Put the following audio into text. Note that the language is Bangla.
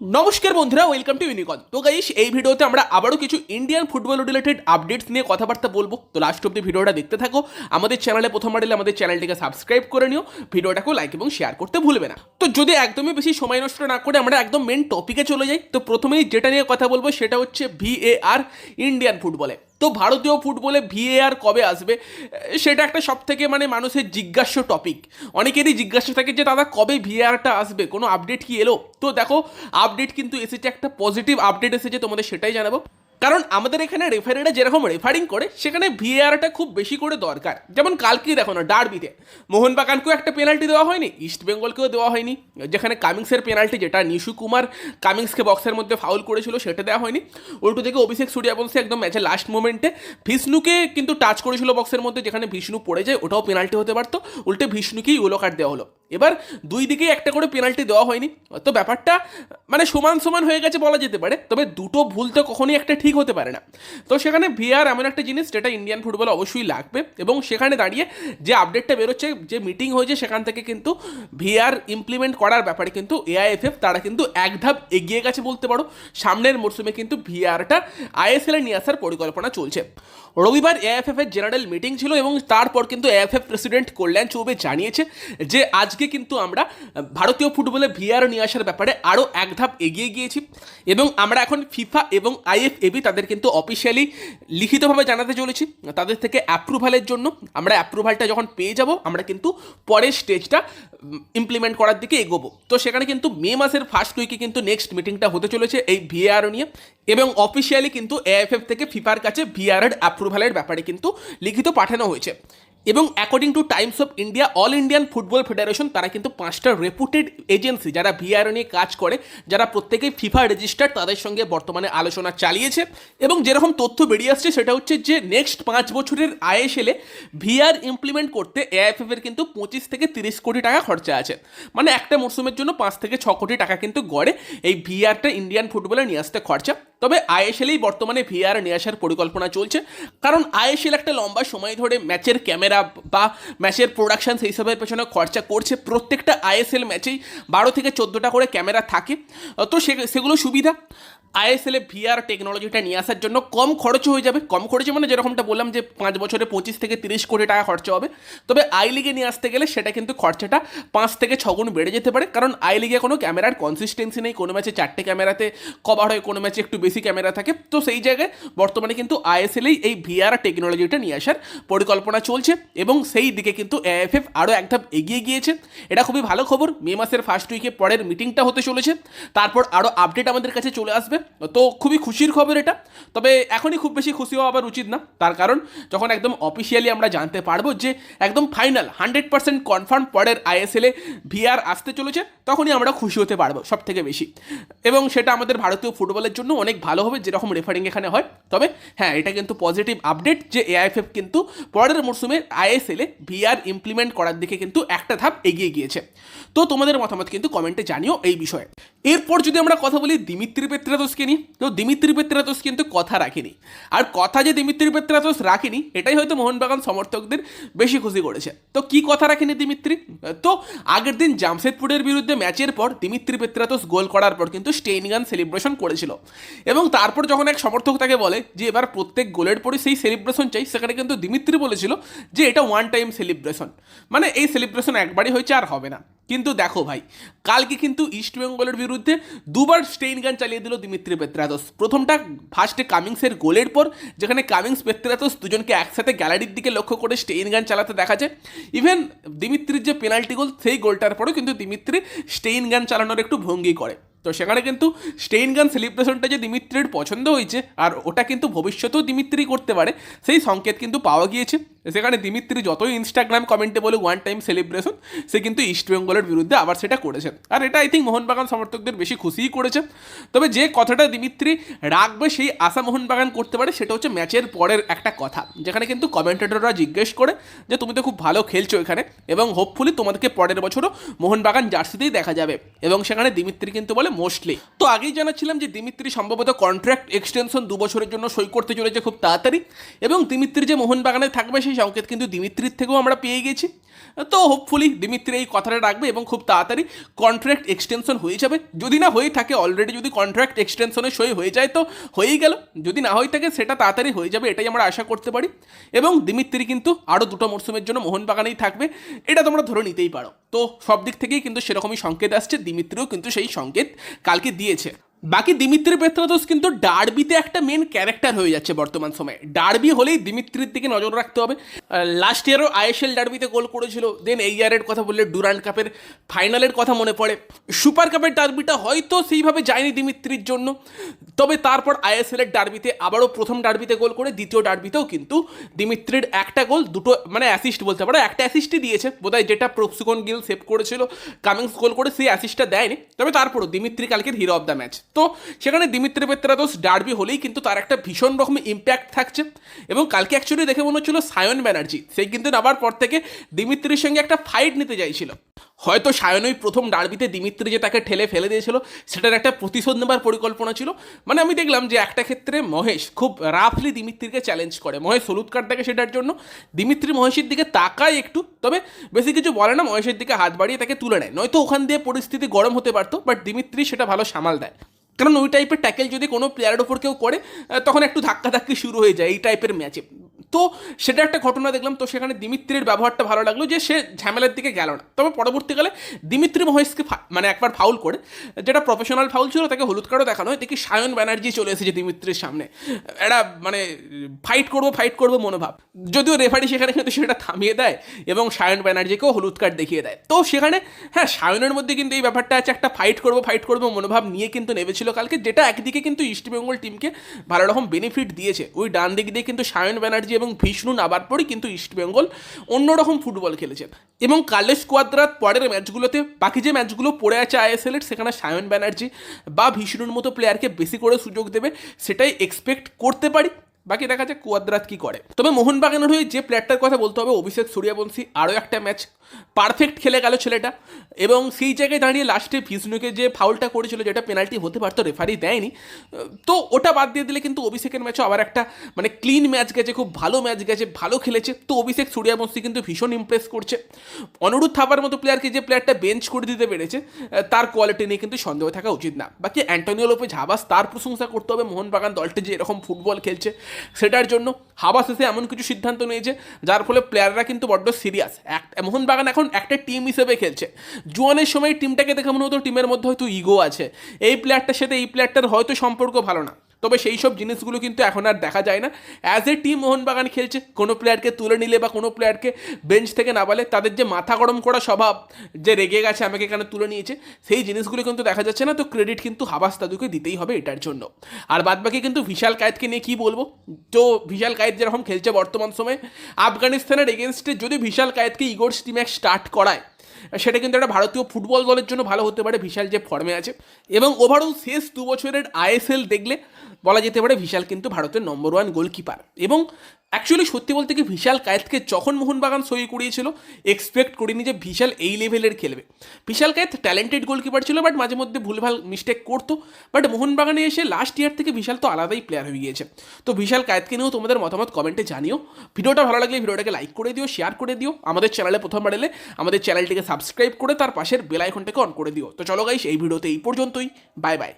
নমস্কার বন্ধুরা ওয়েলকাম টু ইউনিকন তো গাইস এই ভিডিওতে আমরা আবারও কিছু ইন্ডিয়ান ফুটবল রিলেটেড আপডেটস নিয়ে কথাবার্তা বলব। তো লাস্ট অব্দি ভিডিওটা দেখতে থাকো। আমাদের চ্যানেলে প্রথমবার এলে আমাদের চ্যানেলটিকে সাবস্ক্রাইব করে নিও। ভিডিওটাকেও লাইক এবং শেয়ার করতে ভুলবে না। তো যদি একদমই বেশি সময় নষ্ট না করে আমরা একদম মেন টপিকে চলে যাই, তো প্রথমেই যেটা নিয়ে কথা বলব সেটা হচ্ছে ভিএআর ইন্ডিয়ান ফুটবলে তো ভারতীয় ফুটবলে ভিএআর কবে আসবে? সেটা একটা সব থেকে মানে মানুষের জিজ্ঞাস্য টপিক অনেকেরই জিজ্ঞাসা থাকে যে, দাদা, কবে ভিএআরটা আসবে? কোনো আপডেট কি এলো? তো দেখো আপডেট কিন্তু এসেছে, একটা পজিটিভ আপডেট এসেছে, তোমাদের সেটাই জানাব। কারণ আমাদের এখানে রেফারিরা যেরকম রেফারিং করে, সেখানে ভিএআরটা খুব বেশি করে দরকার। যেমন কালকেই দেখো না ডার্বিতে মোহনবাগানকেও একটা পেনাল্টি দেওয়া হয়নি ইস্ট বেঙ্গলকেও দেওয়া হয়নি, যেখানে কামিংসের পেনাল্টি যেটা নিশু কুমার কামিংসকে বক্সের মধ্যে ফাউল করেছিল, সেটা দেওয়া হয়নি। উল্টো থেকে অভিষেক সূর্যবংশী একদম ম্যাচের লাস্ট মোমেন্টে ভিষ্ণুকে কিন্তু টাচ করেছিল বক্সের মধ্যে, যেখানে ভিষ্ণু পড়ে যায়, ওটাও পেনাল্টি হতে পারতো। উল্টে ভিষ্ণুকেই ইয়েলো কার্ড দেওয়া হলো। এবার দুই দিকেই একটা করে পেনাল্টি দেওয়া হয়নি। তো ব্যাপারটা মানে সমান সমান হয়ে গেছে বলা যেতে পারে, তবে দুটো ভুল তো কখনোই একটা ঠিক হতে পারে না। তো সেখানে ভিআর এমন একটা জিনিস, যেটা ইন্ডিয়ান ফুটবল অবশ্যই লাগবে, এবং সেখানে দাঁড়িয়ে যে আপডেটটা বেরোচ্ছে, যে মিটিং হয়েছে, সেখান থেকে কিন্তু ভিআর ইমপ্লিমেন্ট করার ব্যাপারে কিন্তু এআইএফএফ তারা কিন্তু এক ধাপ এগিয়ে গেছে বলতে পারো। সামনের মরশুমে কিন্তু ভিআরটা আইএসএলে নিয়ে আসার পরিকল্পনা চলছে। রবিবার এআইএফএফ এর জেনারেল মিটিং ছিল, এবং তারপর কিন্তু এআইএফএফ প্রেসিডেন্ট কল্যাণ চৌবে জানিয়েছে যে আজকে কিন্তু আমরা ভারতীয় ফুটবলে ভিআর নিয়ে আসার ব্যাপারে আরও এক ধাপ এগিয়ে গিয়েছি এবং আমরা এখন ফিফা এবং আইএফএবি তাদের কিন্তু অফিসিয়ালি লিখিতভাবে জানাতে চলেছি, তাদের থেকে অ্যাপ্রুভালের জন্য। আমরা অ্যাপ্রুভালটা যখন পেয়ে যাব, আমরা কিন্তু পরের স্টেজটা ইমপ্লিমেন্ট করার দিকে এগোবো। তো সেখানে কিন্তু মে মাসের ফার্স্ট উইকে কিন্তু নেক্সট মিটিংটা হতে চলেছে এই ভিআর নিয়ে এবং অফিসিয়ালি কিন্তু এএফএফ থেকে ফিফার কাছে ভিআর অ্যাপ্রুভালের ব্যাপারে কিন্তু লিখিত পাঠানো হয়েছে। এবং according to Times of India all Indian football federation তারা কিন্তু পাঁচটা রেপুটেড এজেন্সি যারা ভিআর নিয়ে কাজ করে, যারা প্রত্যেকেই ফিফা রেজিস্টার তাদের সঙ্গে বর্তমানে আলোচনা চালিয়েছে। এবং যেরকম তথ্য বেরিয়ে আসছে, সেটা হচ্ছে যে নেক্সট পাঁচ বছরের আইএসএলে ভিআর ইমপ্লিমেন্ট করতে এআইএফএফ এর কিন্তু পঁচিশ থেকে তিরিশ কোটি টাকা খরচা আছে। মানে একটা মরশুমের জন্য পাঁচ থেকে ছ কোটি টাকা কিন্তু গড়ে এই ভিআরটা ইন্ডিয়ান ফুটবলে নিয়ে আসতে খরচা। তবে আইএসএলেই বর্তমানে ভিআর নিয়ে আসার পরিকল্পনা চলছে। কারণ আইএসএল একটা লম্বা সময় ধরে ম্যাচের ক্যামেরা বা ম্যাচের প্রোডাকশন সেই সবের পেছনে খরচা করছে। প্রত্যেকটা আইএসএল ম্যাচেই বারো থেকে চোদ্দোটা করে ক্যামেরা থাকে। তো সেগুলো সুবিধা। আইএসএলে ভিআর টেকনোলজিটা নিয়ে আসার জন্য কম খরচ হয়ে যাবে। কম খরচে মানে যেরকমটা বললাম যে পাঁচ বছরে পঁচিশ থেকে তিরিশ কোটি টাকা খরচা হবে। তবে আই লিগে নিয়ে আসতে গেলে সেটা কিন্তু খরচাটা পাঁচ থেকে ছগুণ বেড়ে যেতে পারে। কারণ আই লিগে কোনো ক্যামেরার কনসিস্টেন্সি নেই। কোনো ম্যাচে চারটে ক্যামেরাতে কভার হয়, কোনো ম্যাচে একটু বেশি ক্যামেরা থাকে। তো সেই জায়গায় বর্তমানে কিন্তু আইএসএলেই এই ভিআর টেকনোলজিটা নিয়ে আসার পরিকল্পনা চলছে এবং সেই দিকে কিন্তু এএফএফ আরও এক ধাপ এগিয়ে গিয়েছে। এটা খুবই ভালো খবর। মে মাসের ফার্স্ট উইকে পরের মিটিংটা হতে চলেছে। তারপর আরও আপডেট আমাদের কাছে চলে আসবে। তো খুবই খুশির খবর এটা। তবে এখনই খুব বেশি খুশি হওয়া আবার উচিত না। তার কারণ যখন একদম অফিসিয়ালি আমরা জানতে পারব যে একদম ফাইনাল হান্ড্রেড পার্সেন্ট কনফার্ম পরের আইএসএলে ভিআর আসতে চলেছে, তখনই আমরা খুশি হতে পারব সব থেকে বেশি। এবং সেটা আমাদের ভারতীয় ফুটবলের জন্য অনেক ভালো হবে, যেরকম রেফারিং এখানে হয়। তবে হ্যাঁ এটা কিন্তু পজিটিভ আপডেট যে এআইএফএফ কিন্তু পরের মরশুমে আইএসএলে ভিআর ইমপ্লিমেন্ট করার দিকে কিন্তু একটা ধাপ এগিয়ে গিয়েছে। তো তোমাদের মতামত কিন্তু কমেন্টে জানিও এই বিষয়ে। এরপর যদি আমরা কথা বলি দিমিত্রি পেত্রাতোসকে নিয়ে, তো দিমিত্রি পেত্রাতোস কিন্তু কথা রাখেনি। আর কথা যে দিমিত্রি পেত্রাতোস রাখেনি, এটাই হয়তো মোহনবাগান সমর্থকদের বেশি খুশি করেছে। তো কি কথা রাখেনি দিমিত্রি? তো আগের দিন জামশেদপুরের বিরুদ্ধে ম্যাচের পর দিমিত্রি পেত্রাতোস গোল করার পর কিন্তু স্টেইনগান সেলিব্রেশন করেছিল। এবং তারপর যখন এক সমর্থক তাকে বলে যে এবার প্রত্যেক গোলের পরে সেই সেলিব্রেশন চাই, সেখানে কিন্তু দিমিত্রি বলেছিল যে এটা ওয়ান টাইম সেলিব্রেশন মানে এই সেলিব্রেশন একবারই হয়েছে আর হবে না। কিন্তু দেখো ভাই, কালকে কিন্তু ইস্টবেঙ্গলের বিরুদ্ধে দুবার স্টেইন গান চালিয়ে দিল দিমিত্রি পেত্রাতোস প্রথমটা ফার্স্টে কামিংসের গোলের পর, যেখানে কামিংস পেত্রাতোস দুজনকে একসাথে গ্যালারির দিকে লক্ষ্য করে স্টেইন গান চালাতে দেখা যায়। ইভেন দিমিত্রির যে পেনাল্টি গোল সেই গোলটার পরেও কিন্তু দিমিত্রি স্টেইন গান চালানোর একটু ভঙ্গি করে। তো সেখানে কিন্তু স্টেইন গান সেলিব্রেশনটা যে দিমিত্রির পছন্দ হয়েছে, আর ওটা কিন্তু ভবিষ্যতেও দিমিত্রি করতে পারে, সেই সংকেত কিন্তু পাওয়া গিয়েছে। সেখানে দিমিত্রি যতই ইনস্টাগ্রাম কমেন্টে বলে ওয়ান টাইম সেলিব্রেশন সে কিন্তু ইস্ট বেঙ্গলের বিরুদ্ধে আবার সেটা করেছে। আর এটা আই থিঙ্ক মোহনবাগান সমর্থকদের বেশি খুশিই করেছে। তবে যে কথাটা দিমিত্রি রাখবে, সেই আশা মোহনবাগান করতে পারে, সেটা হচ্ছে ম্যাচের পরের একটা কথা, যেখানে কিন্তু কমেন্টেটররা জিজ্ঞেস করে যে, তুমি তো খুব ভালো খেলছো এখানে, এবং হোপফুলি তোমাদেরকে পরের বছরও মোহনবাগান জার্সিতেই দেখা যাবে। এবং সেখানে দিমিত্রি কিন্তু বলে মোস্টলি তো আগেই জানাচ্ছিলাম যে দিমিত্রি সম্ভবত কন্ট্রাক্ট এক্সটেনশন দু বছরের জন্য সই করতে চলেছে খুব তাড়াতাড়ি। এবং দিমিত্রি যে মোহনবাগানে থাকবে সেই সংকেত কিন্তু দিমিত্রির থেকেও আমরা পেয়ে গেছি। তো হোপফুলি দিমিত্রি এই কথাটা রাখবে এবং খুব তাড়াতাড়ি কন্ট্রাক্ট এক্সটেনশন হয়ে যাবে। যদি না হয়ে থাকে অলরেডি যদি কন্ট্রাক্ট এক্সটেনশনে সই হয়ে যায় তো হয়েই গেল। যদি না হয়ে থাকে, সেটা তাড়াতাড়ি হয়ে যাবে, এটাই আমরা আশা করতে পারি। এবং দিমিত্রি কিন্তু আরও দুটো মরশুমের জন্য মোহনবাগানেই থাকবে। এটা তোমরা ধরে নিতেই পারো। তো সব দিক থেকেই কিন্তু সেরকমই সংকেত আসছে, দিমিত্রিও কিন্তু সেই সংকেত। কালকে দিয়েছে। বাকি দিমিত্রি পেত্রাদোস কিন্তু ডার্বিতে একটা মেন ক্যারেক্টার হয়ে যাচ্ছে বর্তমান সময়ে। ডার্বি হলেই দিমিত্রির দিকে নজর রাখতে হবে। লাস্ট ইয়ারও আইএসএল ডার্বিতে গোল করেছিল। দেন এই ইয়ারের কথা বললে ডুরান্ড কাপের ফাইনালের কথা মনে পড়ে। সুপার কাপের ডার্বিটা হয়তো সেইভাবে যায়নি দিমিত্রির জন্য। তবে তারপর আইএসএল এর ডার্বিতে আবারও প্রথম ডার্বিতে গোল করে দ্বিতীয় ডার্বিতেও কিন্তু দিমিত্রির একটা গোল, দুটো মানে অ্যাসিস্ট বলতে পারো, একটা অ্যাসিস্টই দিয়েছে। বোধহয় যেটা প্রক্সিকন গিল সেভ করেছিল। কামিংস গোল করে সেই অ্যাসিস্টটা দেয়নি। তবে তারপরও দিমিত্রি কালকের হিরো অফ দ্য ম্যাচ তো সেখানে দিমিত্রি পেত্রাদোস ডার্বি হলেই কিন্তু তার একটা ভীষণ রকম ইম্প্যাক্ট থাকছে। এবং কালকে অ্যাকচুয়ালি দেখে মনে হচ্ছিল সায়ন ব্যানার্জি সেই কিন্তু নামার পর থেকে দিমিত্রির সঙ্গে একটা ফাইট নিতে চাইছিল। হয়তো সায়নই প্রথম ডার্বিতে দিমিত্রি যে তাকে ঠেলে ফেলে দিয়েছিল, সেটার একটা প্রতিশোধ নেবার পরিকল্পনা ছিল। মানে আমি দেখলাম যে একটা ক্ষেত্রে মহেশ খুব রাফলি দিমিত্রিকে চ্যালেঞ্জ করে। মহেশ হলুদ কার্ড দেখে সেটার জন্য দিমিত্রি মহেশের দিকে তাকায় একটু, তবে বেশি কিছু বলে না, মহেশের দিকে হাত বাড়িয়ে তাকে তুলে নেয়। নয়তো ওখান দিয়ে পরিস্থিতি গরম হতে পারতো বাট দিমিত্রি সেটা ভালো সামাল দেয়। কারণ ওই টাইপের ট্যাকেল যদি কোনো প্লেয়ারের ওপর কেউ করে তখন একটু ধাক্কা ধাক্কি শুরু হয়ে যায়, এই টাইপের ম্যাচে তো সেটা একটা ঘটনা দেখলাম। তো সেখানে দিমিত্রির ব্যবহারটা ভালো লাগল যে সে ঝামেলার দিকে গেল না। তবে পরবর্তীকালে দিমিত্রি মহেশকে মানে একবার ফাউল করে, যেটা প্রফেশনাল ফাউল ছিল, তাকে হলুদ কার্ডও দেখানো হয়। দেখি সায়ন ব্যানার্জি চলে এসেছে দিমিত্রির সামনে। একটা মানে ফাইট করব ফাইট করব মনোভাব। যদিও রেফারি সেখানে কিন্তু সেটা থামিয়ে দেয় এবং সায়ন ব্যানার্জিকেও হলুদ কার্ড দেখিয়ে দেয়। তো সেখানে হ্যাঁ সায়নের মধ্যে কিন্তু এই ব্যাপারটা আছে, একটা ফাইট করব ফাইট করব মনোভাব নিয়ে কিন্তু নেমেছিল কালকে, যেটা একদিকে কিন্তু ইস্টবেঙ্গল টিমকে ভালো রকম বেনিফিট দিয়েছে। ওই ডান দিক দিয়ে কিন্তু সায়ন ব্যানার্জি এবং ভিষ্ণু নাবার পরই কিন্তু ইস্টবেঙ্গল অন্যরকম ফুটবল খেলেছেন। এবং কালের স্কোয়াদ্রাত পরের ম্যাচগুলোতে, বাকি যে ম্যাচগুলো পড়ে আছে আইএসএলের সেখানে সায়ন ব্যানার্জি বা ভিষ্ণুর মতো প্লেয়ারকে বেশি করে সুযোগ দেবে, সেটাই এক্সপেক্ট করতে পারি। বাকি দেখা যাক কুয়াদ্রাত কি করে। তবে মোহনবাগানের হয়ে যে প্লেয়ারটার কথা বলতে হবে, অভিষেক সূর্যবংশী, আরও একটা ম্যাচ পারফেক্ট খেলে গেল ছেলেটা। এবং সেই জায়গায় দাঁড়িয়ে লাস্টে ভিষ্ণুকে যে ফাউলটা করেছিল, যেটা পেনাল্টি হতে পারতো রেফারি দেয়নি। তো ওটা বাদ দিয়ে দিলে কিন্তু অভিষেকের ম্যাচও আবার একটা মানে ক্লিন ম্যাচ গেছে, খুব ভালো ম্যাচ গেছে, ভালো খেলেছে। তো অভিষেক সূর্যবংশী কিন্তু ভীষণ ইমপ্রেস করছে। অনুরোধ থাপার মতো প্লেয়ারকে যে প্লেয়ারটা বেঞ্চ করে দিতে পেরেছে, তার কোয়ালিটি নিয়ে কিন্তু সন্দেহ থাকা উচিত না। বাকি অ্যান্টনিও লোপেজ, হাবাস তার প্রশংসা করতে হবে। মোহনবাগান দলটি যে এরকম ফুটবল খেলছে সেটার জন্য হাবাস এসে এমন কিছু সিদ্ধান্ত নিয়েছে, যার ফলে প্লেয়াররা কিন্তু বড্ড সিরিয়াস এক, মোহনবাগান এখন একটা টিম হিসেবে খেলছে। জুয়ানের সময় টিমটাকে দেখে মনে হতো টিমের মধ্যে হয়তো ইগো আছে। এই প্লেয়ারটার সাথে এই প্লেয়ারটার হয়তো সম্পর্ক ভালো না। তবে সেই সব জিনিসগুলো কিন্তু এখন আর দেখা যায় না। অ্যাজ এ টিম মোহনবাগান খেলছে, কোনো প্লেয়ারকে তুলে নিলে বা কোনো প্লেয়ারকে বেঞ্চ থেকে নামালে তাদের যে মাথা গরম করা স্বভাব, যে রেগে গেছে, আমাকে এখানে তুলে নিয়েছে, সেই জিনিসগুলো কিন্তু দেখা যাচ্ছে না। তো ক্রেডিট কিন্তু হাবাস দাদুকে দিতেই হবে এটার জন্য। আর বাদবাকি কিন্তু বিশাল কায়েতকে নিয়ে কি বলব? তো বিশাল কায়েত যেরকম খেলছে বর্তমান সময়ে, আফগানিস্তানের এগেনস্টে যদি বিশাল কায়েতকে ইগোর স্টিম্যাক স্টার্ট করায় সেটা কিন্তু একটা ভারতীয় ফুটবল দলের জন্য ভালো হতে পারে ভিশাল যে ফর্মে আছে। এবং ওভারঅল শেষ দু বছরের আইএসএল দেখলে বলা যেতে পারে ভিশাল কিন্তু ভারতের নম্বর ওয়ান গোলকিপার এবং অ্যাকচুয়ালি সত্যি বলতে কি ভিশাল কায়েতকে যখন মোহনবাগান সই করিয়েছিল এক্সপেক্ট করিনি যে ভিশাল এই লেভেলের খেলবে। ভিশাল কায়েত ট্যালেন্টেড গোলকিপার ছিল বাট মাঝে মধ্যে ভুলভাল মিস্টেক করতো। বাট মোহনবাগানে এসে লাস্ট ইয়ার থেকে বিশাল তো আলাদাই প্লেয়ার হয়ে গিয়েছে। তো ভিশাল কায়েতকে নিয়েও তোমাদের মতামত কমেন্টে জানিও। ভিডিওটা ভালো লাগলে ভিডিওটাকে লাইক করে দিও শেয়ার করে দিও। আমাদের চ্যানেলে প্রথমবার এলে আমাদের চ্যানেলটিকে সাবস্ক্রাইব করে তার পাশের বেল আইকনটাকে অন করে দিও। তো চলো গাইস এই ভিডিওতে এই পর্যন্তই। Bye bye